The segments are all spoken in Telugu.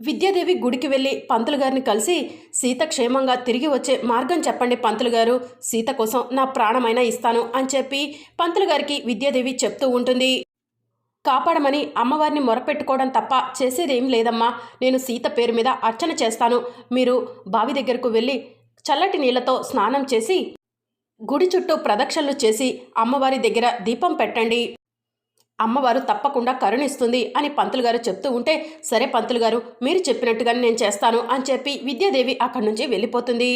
విద్యాదేవి గుడికి వెళ్ళి పంతులు గారిని కలిసి సీత క్షేమంగా తిరిగి వచ్చే మార్గం చెప్పండి పంతులు గారు. సీత కోసం నా ప్రాణమైనా ఇస్తాను అని చెప్పి పంతులు గారికి విద్యాదేవి చెప్తూ ఉంటుంది. కాపాడమని అమ్మవారిని మొరపెట్టుకోవడం తప్ప చేసేదేం లేదమ్మా. నేను సీత పేరు మీద అర్చన చేస్తాను. మీరు బావి దగ్గరకు వెళ్ళి చల్లటి నీళ్ళతో స్నానం చేసి గుడి చుట్టూ ప్రదక్షిణలు చేసి అమ్మవారి దగ్గర దీపం పెట్టండి. అమ్మవారు తప్పకుండా కరుణిస్తుంది అని పంతులు గారు చెప్తూ ఉంటే సరే పంతులు గారు మీరు చెప్పినట్టుగానే నేను చేస్తాను అని చెప్పి విద్యాదేవి అక్కడి నుంచి వెళ్ళిపోతుంది.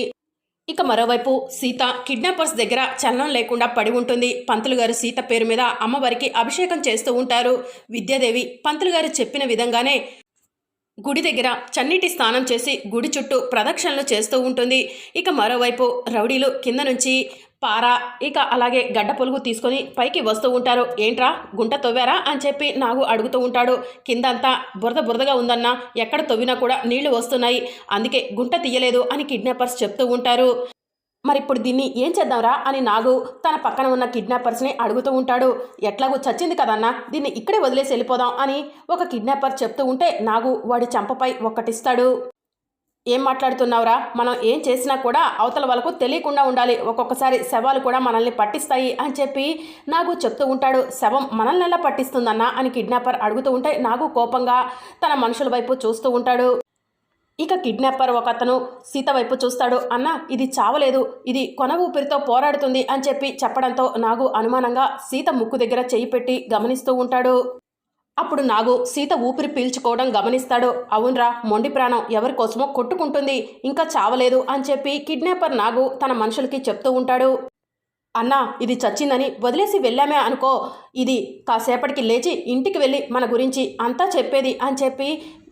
ఇక మరోవైపు సీత కిడ్నాపర్స్ దగ్గర చలనం లేకుండా పడి ఉంటుంది. పంతులు గారు సీత పేరు మీద అమ్మవారికి అభిషేకం చేస్తూ ఉంటారు. విద్యాదేవి పంతులు గారు చెప్పిన విధంగానే గుడి దగ్గర చన్నీటి స్నానం చేసి గుడి చుట్టూ ప్రదక్షిణలు చేస్తూ ఉంటుంది. ఇక మరోవైపు రౌడీలు కింద నుంచి పార ఇక అలాగే గడ్డ పొలుగు తీసుకొని పైకి వస్తూ ఉంటారు. ఏంట్రా గుంట తవ్వారా? అని చెప్పి నాగు అడుగుతూ ఉంటాడు. కిందంతా బురద బురదగా ఉందన్నా ఎక్కడ తవ్వినా కూడా నీళ్ళు వస్తున్నాయి. అందుకే గుంట తీయలేదు అని కిడ్నాపర్స్ చెప్తూ ఉంటారు. మరి ఇప్పుడు దీన్ని ఏం చేద్దాంరా అని నాగు తన పక్కన ఉన్న కిడ్నాపర్స్ని అడుగుతూ ఉంటాడు. ఎట్లాగో చచ్చింది కదన్నా దీన్ని ఇక్కడే వదిలేసి వెళ్ళిపోదాం అని ఒక కిడ్నాపర్ చెప్తూ ఉంటే నాగు వాడి చంపపై ఒక్కటిస్తాడు. ఏం మాట్లాడుతున్నావురా? మనం ఏం చేసినా కూడా అవతల వాళ్ళకు తెలియకుండా ఉండాలి. ఒక్కొక్కసారి శవాలు కూడా మనల్ని పట్టిస్తాయి అని చెప్పి నాగు చెప్తూ ఉంటాడు. శవం మనల్ని ఎలా పట్టిస్తుందన్నా అని కిడ్నాపర్ అడుగుతూ ఉంటే నాగు కోపంగా తన మనుషుల వైపు చూస్తూ ఉంటాడు. ఇక కిడ్నాపర్ ఒక అతను సీత వైపు చూస్తాడు అన్న ఇది చావలేదు. ఇది కొన ఊపిరితో పోరాడుతుంది అని చెప్పి చెప్పడంతో నాగు అనుమానంగా సీత ముక్కు దగ్గర చేయి పెట్టి గమనిస్తూ ఉంటాడు. అప్పుడు నాగు సీత ఊపిరి పీల్చుకోవడం గమనిస్తాడు. అవునరా మొండి ప్రాణం ఎవరి కోసమో కొట్టుకుంటుంది. ఇంకా చావలేదు అని చెప్పి కిడ్నాపర్ నాగు తన మనుషులకి చెప్తూ ఉంటాడు. అన్నా ఇది చచ్చిందని వదిలేసి వెళ్ళామే అనుకో. ఇది కాసేపటికి లేచి ఇంటికి వెళ్ళి మన గురించి అంతా చెప్పేది అని చెప్పి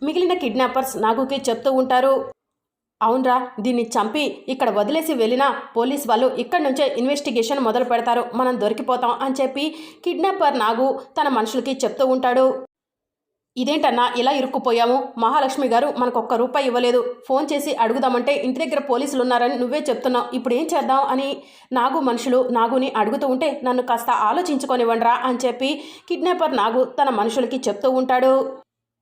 మిగిలిన కిడ్నాపర్స్ నాగుకి చెప్తూ ఉంటారు. అవునరా దీన్ని చంపి ఇక్కడ వదిలేసి వెళ్ళినా పోలీస్ వాళ్ళు ఇక్కడి నుంచే ఇన్వెస్టిగేషన్ మొదలు పెడతారు మనం దొరికిపోతాం అని చెప్పి కిడ్నాపర్ నాగు తన మనుషులకి చెప్తూ ఉంటాడు. ఇదేంటన్నా ఇలా ఇరుక్కుపోయాము మహాలక్ష్మి గారు మనకు ఒక్క రూపాయి ఇవ్వలేదు. ఫోన్ చేసి అడుగుదామంటే ఇంటి దగ్గర పోలీసులు ఉన్నారని నువ్వే చెప్తున్నావు. ఇప్పుడు ఏం చేద్దాం అని నాగు మనుషులు నాగుని అడుగుతూ ఉంటే నన్ను కాస్త ఆలోచించుకొనివ్వండిరా అని చెప్పి కిడ్నాపర్ నాగు తన మనుషులకి చెప్తూ ఉంటాడు.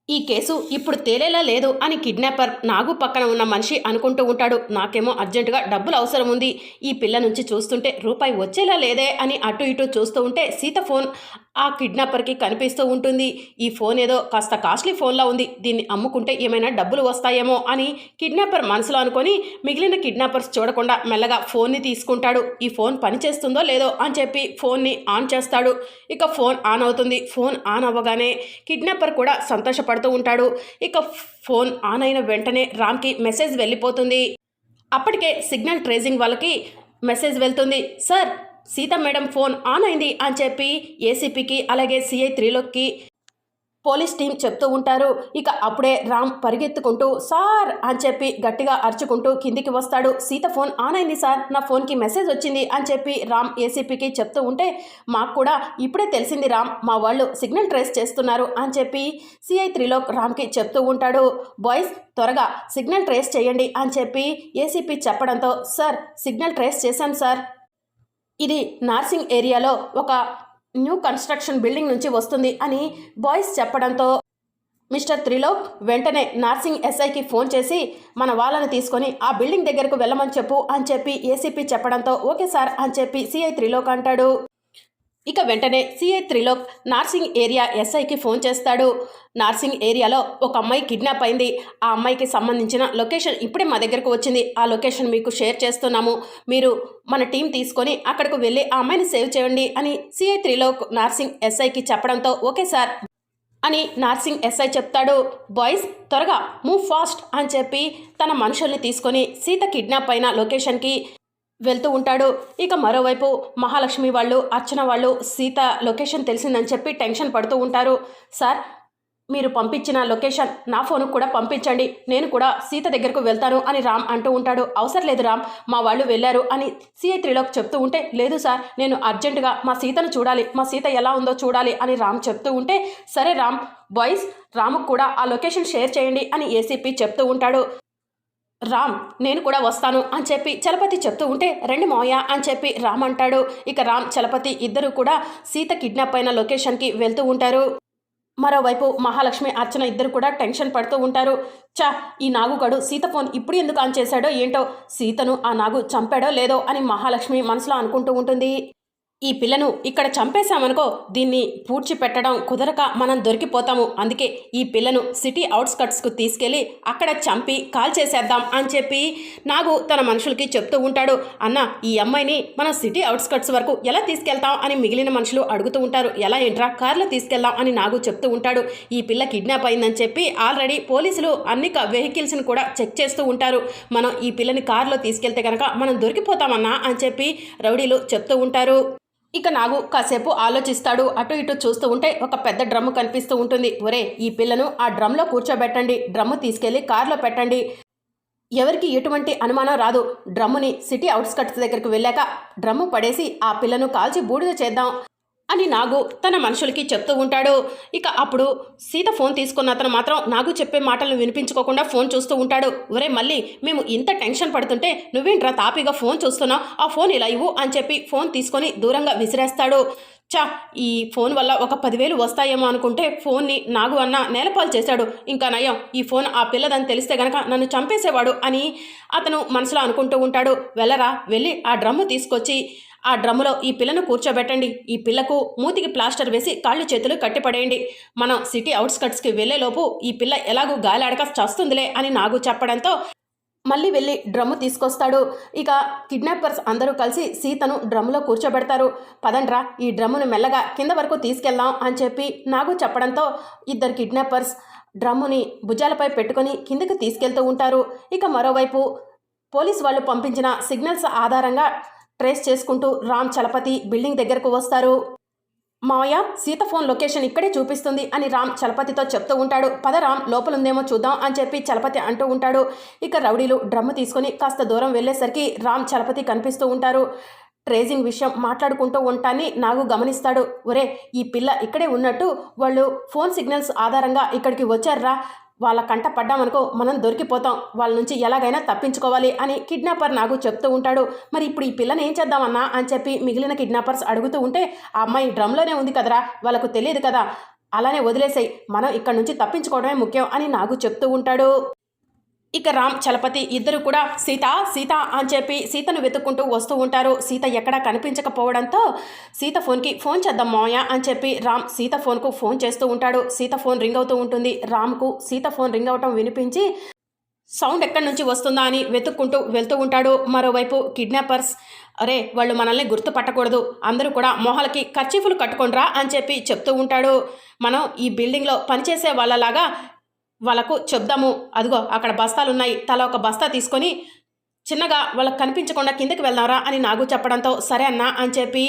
ఈ కేసు ఇప్పుడు తేలేలా లేదు అని కిడ్నాపర్ నాగు పక్కన ఉన్న మనిషి అనుకుంటూ ఉంటాడు. నాకేమో అర్జెంటుగా డబ్బులు అవసరం ఉంది ఈ పిల్ల నుంచి చూస్తుంటే రూపాయి వచ్చేలా లేదే అని అటు ఇటు చూస్తూ ఉంటే సీత ఫోన్ ఆ కిడ్నాపర్కి కనిపిస్తూ ఉంటుంది. ఈ ఫోన్ ఏదో కాస్త కాస్ట్లీ ఫోన్లా ఉంది. దీన్ని అమ్ముకుంటే ఏమైనా డబ్బులు వస్తాయేమో అని కిడ్నాపర్ మనసులో అనుకొని మిగిలిన కిడ్నాపర్స్ చూడకుండా మెల్లగా ఫోన్ని తీసుకుంటాడు. ఈ ఫోన్ పనిచేస్తుందో లేదో అని చెప్పి ఫోన్ని ఆన్ చేస్తాడు. ఇక ఫోన్ ఆన్ అవుతుంది. ఫోన్ ఆన్ అవ్వగానే కిడ్నాపర్ కూడా సంతోషపడుతూ ఉంటాడు. ఇక ఫోన్ ఆన్ అయిన వెంటనే రామ్కి మెసేజ్ వెళ్ళిపోతుంది. అప్పటికే సిగ్నల్ ట్రేసింగ్ వాళ్ళకి మెసేజ్ వెళ్తుంది. Sir Sita madam phone on అయింది అని చెప్పి ఏసీపీకి అలాగే సిఐ త్రీలోకి పోలీస్ టీం చెప్తూ ఉంటారు. ఇక అప్పుడే రామ్ పరిగెత్తుకుంటూ సార్ అని చెప్పి గట్టిగా అరుచుకుంటూ కిందికి వస్తాడు. సీత ఫోన్ ఆన్ అయింది సార్ నా ఫోన్కి మెసేజ్ వచ్చింది అని చెప్పి రామ్ ఏసీపీకి చెప్తూ ఉంటే మాకు కూడా ఇప్పుడే తెలిసింది రామ్ మా వాళ్ళు సిగ్నల్ ట్రేస్ చేస్తున్నారు అని చెప్పి సిఐ త్రిలోక్ రామ్కి చెప్తూ ఉంటాడు. బాయ్స్ త్వరగా సిగ్నల్ ట్రేస్ చేయండి అని చెప్పి ఏసీపీ చెప్పడంతో సార్ సిగ్నల్ ట్రేస్ చేశాను సార్ ఇది నార్సింగ్ ఏరియాలో ఒక న్యూ కన్స్ట్రక్షన్ బిల్డింగ్ నుంచి వస్తుంది అని బాయ్స్ చెప్పడంతో మిస్టర్ త్రిలోక్ వెంటనే నార్సింగ్ ఎస్ఐకి ఫోన్ చేసి మన వాళ్ళని తీసుకొని ఆ బిల్డింగ్ దగ్గరకు వెళ్ళమని చెప్పు అని చెప్పి ఏసీపీ చెప్పడంతో ఓకే సార్ అని చెప్పి సిఐ త్రిలోక్ అంటాడు. ఇక వెంటనే సిఐ త్రిలోక్ నార్సింగ్ ఏరియా ఎస్ఐకి ఫోన్ చేస్తాడు. నార్సింగ్ ఏరియాలో ఒక అమ్మాయి కిడ్నాప్ అయింది. ఆ అమ్మాయికి సంబంధించిన లొకేషన్ ఇప్పుడే మా దగ్గరకు వచ్చింది. ఆ లొకేషన్ మీకు షేర్ చేస్తున్నాము. మీరు మన టీం తీసుకొని అక్కడికి వెళ్ళి ఆ అమ్మాయిని సేవ్ చేయండి అని సిఐ త్రిలోక్ నార్సింగ్ ఎస్ఐకి చెప్పడంతో ఓకే సార్ అని నార్సింగ్ ఎస్ఐ చెప్తాడు. బాయ్స్ త్వరగా మూవ్ ఫాస్ట్ అని చెప్పి తన మనుషుల్ని తీసుకొని సీత కిడ్నాప్ అయిన లొకేషన్కి వెళ్తూ ఉంటాడు. ఇక మరోవైపు మహాలక్ష్మి వాళ్ళు అర్చన వాళ్ళు సీత లొకేషన్ తెలిసిందని చెప్పి టెన్షన్ పడుతూ ఉంటారు. సార్ మీరు పంపించిన లొకేషన్ నా ఫోన్కు కూడా పంపించండి. నేను కూడా సీత దగ్గరకు వెళ్తాను అని రామ్ అంటూ ఉంటాడు. అవసరం లేదు రామ్ మా వాళ్ళు వెళ్ళారు అని సిఐ త్రిలోక్ చెప్తూ ఉంటే లేదు సార్ నేను అర్జెంటుగా మా సీతను చూడాలి. మా సీత ఎలా ఉందో చూడాలి అని రామ్ చెప్తూ ఉంటే సరే రామ్ బాయ్స్ రాముకు కూడా ఆ లొకేషన్ షేర్ చేయండి అని ఏసీపీ చెప్తూ ఉంటాడు. రామ్ నేను కూడా వస్తాను అని చెప్పి చలపతి చెప్తూ ఉంటే రండి మోయ అని చెప్పి రామ్ అంటాడు. ఇక రామ్ చలపతి ఇద్దరు కూడా సీత కిడ్నాప్ అయిన లొకేషన్కి వెళ్తూ ఉంటారు. మరోవైపు మహాలక్ష్మి అర్చన ఇద్దరు కూడా టెన్షన్ పడుతూ ఉంటారు. చా ఈ నాగుగాడు సీత ఫోన్ ఇప్పుడు ఎందుకు ఆన్ చేశాడో ఏంటో? సీతను ఆ నాగు చంపాడో లేదో? అని మహాలక్ష్మి మనసులో అనుకుంటూ ఉంటుంది. ఈ పిల్లను ఇక్కడ చంపేశామనుకో దీన్ని పూడ్చి పెట్టడం కుదరక మనం దొరికిపోతాము. అందుకే ఈ పిల్లను సిటీ అవుట్స్కట్స్కు తీసుకెళ్ళి అక్కడ చంపి కాల్ చేసేద్దాం అని చెప్పి నాగు తన మనుషులకి చెప్తూ ఉంటాడు. అన్న ఈ అమ్మాయిని మనం సిటీ అవుట్స్కట్స్ వరకు ఎలా తీసుకెళ్తాం అని మిగిలిన మనుషులు అడుగుతూ ఉంటారు. ఎలా ఏంట్రా కార్లో తీసుకెళ్దాం అని నాగు చెప్తూ ఉంటాడు. ఈ పిల్ల కిడ్నాప్ అయిందని చెప్పి ఆల్రెడీ పోలీసులు అన్ని వెహికల్స్ని కూడా చెక్ చేస్తూ ఉంటారు. మనం ఈ పిల్లని కారులో తీసుకెళ్తే కనుక మనం దొరికిపోతామన్నా అని చెప్పి రౌడీలు చెప్తూ ఉంటారు. ఇక నాగు కాసేపు ఆలోచిస్తాడు. అటు ఇటు చూస్తూ ఉంటే ఒక పెద్ద డ్రమ్ము కనిపిస్తూ ఉంటుంది. ఒరే ఈ పిల్లను ఆ డ్రమ్లో కూర్చోబెట్టండి. డ్రమ్ము తీసుకెళ్ళి కారులో పెట్టండి. ఎవరికి ఎటువంటి అనుమానం రాదు. డ్రమ్ముని సిటీ అవుట్స్కట్స్ దగ్గరికి వెళ్ళాక డ్రమ్ము పడేసి ఆ పిల్లను కాల్చి బూడిద చేద్దాం. అని నాగు తన మనుషులకి చెప్తూ ఉంటాడు. ఇక అప్పుడు సీత ఫోన్ తీసుకున్న అతను మాత్రం నాగు చెప్పే మాటలను వినిపించుకోకుండా ఫోన్ చూస్తూ ఉంటాడు. ఒరే మళ్ళీ మేము ఇంత టెన్షన్ పడుతుంటే నువ్వేంట్రా తాపీగా ఫోన్ చూస్తున్నావు? ఆ ఫోన్ ఇలా ఇవ్వు అని చెప్పి ఫోన్ తీసుకొని దూరంగా విసిరేస్తాడు. చా ఈ ఫోన్ వల్ల ఒక పదివేలు వస్తాయేమో అనుకుంటే ఫోన్ని నాగు అన్న నేలపాలు చేశాడు. ఇంకా నయం ఈ ఫోన్ ఆ పిల్లదని తెలిస్తే గనక నన్ను చంపేసేవాడు అని అతను మనసులో అనుకుంటూ ఉంటాడు. వెళ్ళరా వెళ్ళి ఆ డ్రమ్ము తీసుకొచ్చి ఆ డ్రమ్ములో ఈ పిల్లను కూర్చోబెట్టండి. ఈ పిల్లకు మూతికి ప్లాస్టర్ వేసి కాళ్ళు చేతులు కట్టిపడేయండి. మనం సిటీ అవుట్స్కట్స్కి వెళ్ళేలోపు ఈ పిల్ల ఎలాగూ గాలాడక చస్తుందిలే అని నాగు చెప్పడంతో మళ్ళీ వెళ్ళి డ్రమ్ము తీసుకొస్తాడు. ఇక కిడ్నాపర్స్ అందరూ కలిసి సీతను డ్రమ్ములో కూర్చోబెడతారు. పదండ్రా ఈ డ్రమ్మును మెల్లగా కింద వరకు తీసుకెళ్దాం అని చెప్పి నాగు చెప్పడంతో ఇద్దరు కిడ్నాపర్స్ డ్రమ్ముని భుజాలపై పెట్టుకొని కిందకు తీసుకెళ్తూ ఉంటారు. ఇక మరోవైపు పోలీస్ వాళ్ళు పంపించిన సిగ్నల్స్ ఆధారంగా ట్రేస్ చేసుకుంటూ రామ్ చలపతి బిల్డింగ్ దగ్గరకు వస్తారు. మావయ్య సీత ఫోన్ లొకేషన్ ఇక్కడే చూపిస్తుంది అని రామ్ చలపతితో చెప్తూ ఉంటాడు. పద రామ్ లోపలుందేమో చూద్దాం అని చెప్పి చలపతి అంటూ ఉంటాడు. ఇక రౌడీలు డ్రమ్ము తీసుకొని కాస్త దూరం వెళ్ళేసరికి రామ్ చలపతి కనిపిస్తూ ఉంటారు. ట్రేజింగ్ విషయం మాట్లాడుకుంటూ ఉంటాన్ని నాగు గమనిస్తాడు. ఒరే ఈ పిల్ల ఇక్కడే ఉన్నట్టు వాళ్ళు ఫోన్ సిగ్నల్స్ ఆధారంగా ఇక్కడికి వచ్చారా? వాళ్ళ కంట పడ్డామనుకో మనం దొరికిపోతాం. వాళ్ళ నుంచి ఎలాగైనా తప్పించుకోవాలి అని కిడ్నాపర్ నాకు చెప్తూ ఉంటాడు. మరి ఇప్పుడు ఈ పిల్లని ఏం చేద్దామన్నా అని చెప్పి మిగిలిన కిడ్నాపర్స్ అడుగుతూ ఉంటే ఆ అమ్మాయి డ్రమ్లోనే ఉంది కదరా వాళ్ళకు తెలియదు కదా. అలానే వదిలేసాయి. మనం ఇక్కడ నుంచి తప్పించుకోవడమే ముఖ్యం అని నాకు చెప్తూ ఉంటాడు. ఇక రామ్ చలపతి ఇద్దరు కూడా సీత సీత అని చెప్పి సీతను వెతుక్కుంటూ వస్తూ ఉంటారు. సీత ఎక్కడా కనిపించకపోవడంతో సీత ఫోన్కి ఫోన్ చేద్దాం మావయ్య అని చెప్పి రామ్ సీత ఫోన్కు ఫోన్ చేస్తూ ఉంటాడు. సీత ఫోన్ రింగ్ అవుతూ ఉంటుంది. రామ్కు సీత ఫోన్ రింగ్ అవటం వినిపించి సౌండ్ ఎక్కడి నుంచి వస్తుందా అని వెతుక్కుంటూ వెళ్తూ ఉంటాడు. మరోవైపు కిడ్నాపర్స్ అరే వాళ్ళు మనల్ని గుర్తుపట్టకూడదు. అందరూ కూడా మొహాలకి ఖర్చీఫులు కట్టుకుండ్రా అని చెప్పి చెప్తూ ఉంటాడు. మనం ఈ బిల్డింగ్లో పనిచేసే వాళ్ళలాగా వాళ్ళకు చెప్దాము. అదిగో అక్కడ బస్తాలు ఉన్నాయి తల ఒక బస్తా తీసుకొని చిన్నగా వాళ్ళకి కనిపించకుండా కిందకి వెళ్దారా అని నాగు చెప్పడంతో సరే అన్నా అని చెప్పి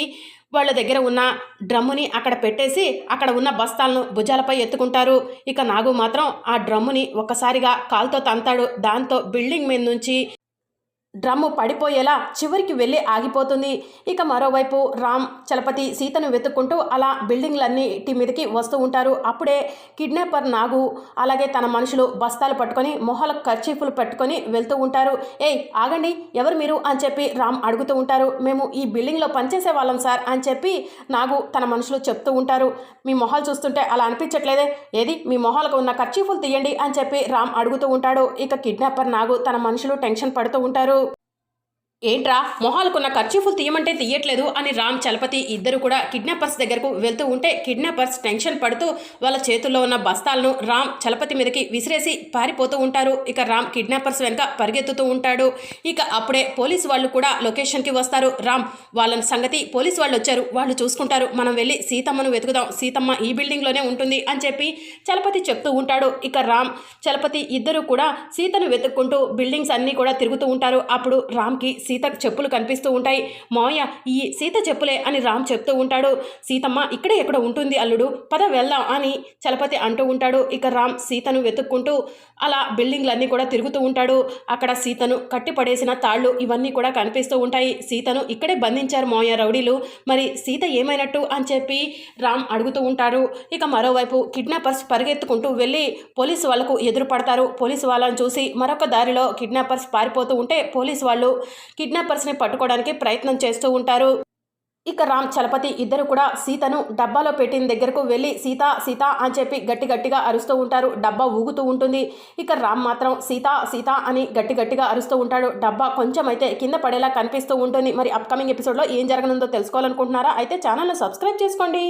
వాళ్ళ దగ్గర ఉన్న డ్రమ్ముని అక్కడ పెట్టేసి అక్కడ ఉన్న బస్తాలను భుజాలపై ఎత్తుకుంటారు. ఇక నాగు మాత్రం ఆ డ్రమ్ముని ఒక్కసారిగా కాలుతో తంతాడు. దాంతో బిల్డింగ్ మీద నుంచి డ్రమ్ము పడిపోయేలా చివరికి వెళ్ళి ఆగిపోతుంది. ఇక మరోవైపు రామ్ చలపతి సీతను వెతుక్కుంటూ అలా బిల్డింగ్లన్నిటి మీదకి వస్తూ ఉంటారు. అప్పుడే కిడ్నాపర్ నాగు అలాగే తన మనుషులు బస్తాలు పట్టుకొని మొహల ఖర్చీఫులు పట్టుకొని వెళ్తూ ఉంటారు. ఏయ్ ఆగండి ఎవరు మీరు? అని చెప్పి రామ్ అడుగుతూ ఉంటారు. మేము ఈ బిల్డింగ్లో పనిచేసే వాళ్ళం సార్ అని చెప్పి నాగు తన మనుషులు చెప్తూ ఉంటారు. మీ మొహాలు చూస్తుంటే అలా అనిపించట్లేదే? ఏది? మీ మొహాలకు ఉన్న ఖర్చీఫులు తీయండి అని చెప్పి రామ్ అడుగుతూ ఉంటాడు. ఇక కిడ్నాపర్ నాగు తన మనుషులు టెన్షన్ పడుతూ ఉంటారు. ఏంట్రా? మొహాలకున్న ఖర్చీఫులు తీయమంటే తీయట్లేదు అని రామ్ చలపతి ఇద్దరు కూడా కిడ్నాపర్స్ దగ్గరకు వెళ్తూ ఉంటే కిడ్నాపర్స్ టెన్షన్ పడుతూ వాళ్ళ చేతుల్లో ఉన్న బస్తాలను రామ్ చలపతి మీదకి విసిరేసి పారిపోతూ ఉంటారు. ఇక రామ్ కిడ్నాపర్స్ వెనక పరిగెత్తుతూ ఉంటాడు. ఇక అప్పుడే పోలీసు వాళ్ళు కూడా లొకేషన్కి వస్తారు. రామ్ వాళ్ళ సంగతి పోలీసు వాళ్ళు వచ్చారు. వాళ్ళు చూసుకుంటారు. మనం వెళ్ళి సీతమ్మను వెతుకుదాం. సీతమ్మ ఈ బిల్డింగ్లోనే ఉంటుంది అని చెప్పి చలపతి చెప్తూ ఉంటాడు. ఇక రామ్ చలపతి ఇద్దరు కూడా సీతను వెతుక్కుంటూ బిల్డింగ్స్ అన్నీ కూడా తిరుగుతూ ఉంటారు. అప్పుడు రామ్కి సీత చెప్పులు కనిపిస్తూ ఉంటాయి. మావయ్య ఈ సీత చెప్పులే అని రామ్ చెప్తూ ఉంటాడు. సీతమ్మ ఇక్కడే ఎక్కడ ఉంటుంది అల్లుడు. పద వెళ్దాం అని చలపతి అంటూ ఉంటాడు. ఇక రామ్ సీతను వెతుక్కుంటూ అలా బిల్డింగ్లన్నీ కూడా తిరుగుతూ ఉంటాడు. అక్కడ సీతను కట్టిపడేసిన తాళ్ళు ఇవన్నీ కూడా కనిపిస్తూ ఉంటాయి. సీతను ఇక్కడే బంధించారు మావయ్య రౌడీలు. మరి సీత ఏమైనట్టు అని చెప్పి రామ్ అడుగుతూ ఉంటారు ఇక మరోవైపు కిడ్నాపర్స్ పరిగెత్తుకుంటూ వెళ్ళి పోలీసు వాళ్ళకు ఎదురు పడతారు పోలీసు వాళ్ళని చూసి మరొక దారిలో కిడ్నాపర్స్ పారిపోతూ ఉంటే పోలీసు వాళ్ళు కిడ్నాపర్స్ని పట్టుకోవడానికి ప్రయత్నం చేస్తూ ఉంటారు. ఇక రామ్ చలపతి ఇద్దరు కూడా సీతను డబ్బాలో పెట్టిన దగ్గరకు వెళ్ళి సీత సీత అని చెప్పి గట్టి గట్టిగా అరుస్తూ ఉంటారు. డబ్బా ఊగుతూ ఉంటుంది. ఇక రామ్ మాత్రం సీత సీత అని గట్టి గట్టిగా అరుస్తూ ఉంటాడు. డబ్బా కొంచెం అయితే కింద పడేలా కనిపిస్తూ ఉంటుంది. మరి అప్కమింగ్ ఎపిసోడ్లో ఏం జరగనుందో తెలుసుకోవాలనుకుంటున్నారా? అయితే ఛానల్ను సబ్స్క్రైబ్ చేసుకోండి.